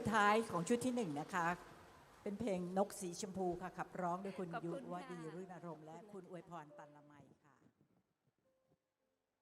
สุดท้ายของชุดที่หนึ่งนะคะ เป็นเพลงนกสีชมพูค่ะขับร้องโดยคุณยุวดีรุ่นอารมณ์และคุณอวยพรตันละไม